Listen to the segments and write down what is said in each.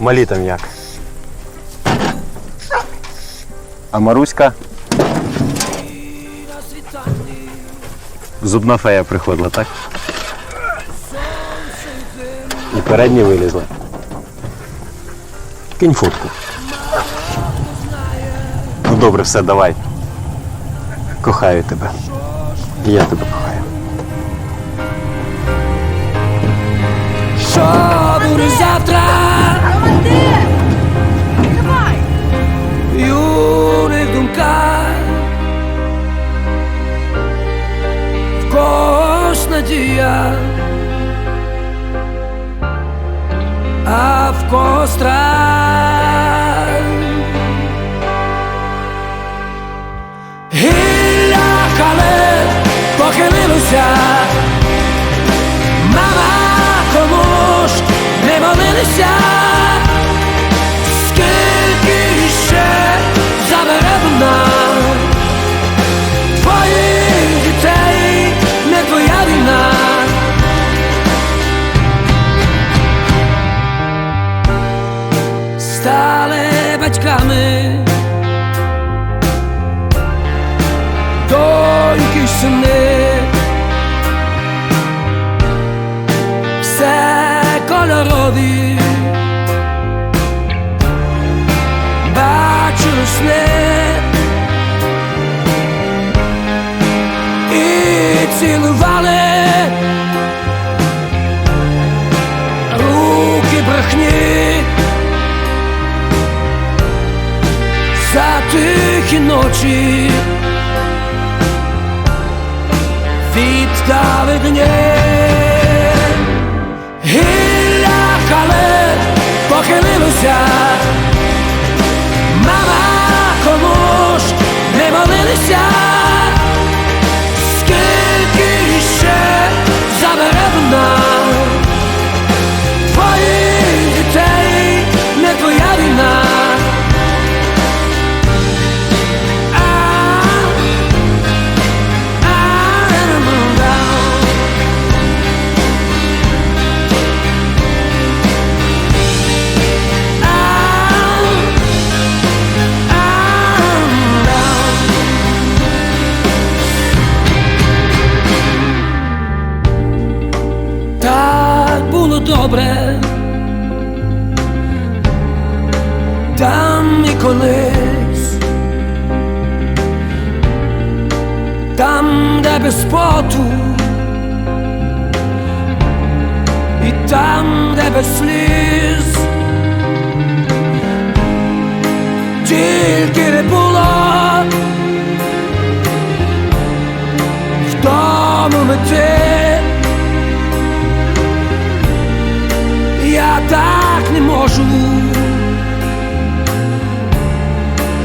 Малі там як. А Маруська. Зубна фея приходила, так? І передні вилізли. Кинь фотку. Ну добре, все, давай. Кохаю тебе. І я тебе кохаю. А в когось страх Гілля батьками. Доньки сини. Все кольорові тихі ночі. Віддали дні гілля хале похилилося добре, там і колись, там, де без поту, і там, де без сліз, тільки не можу.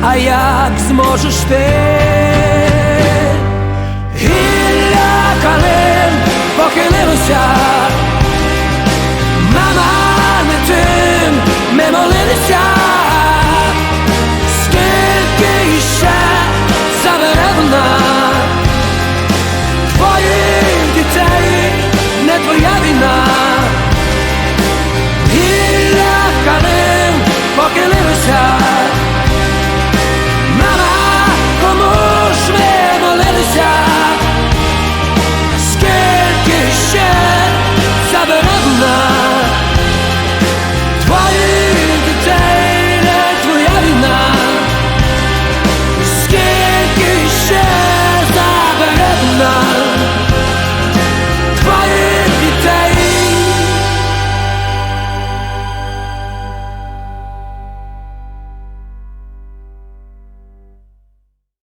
А як зможеш ти?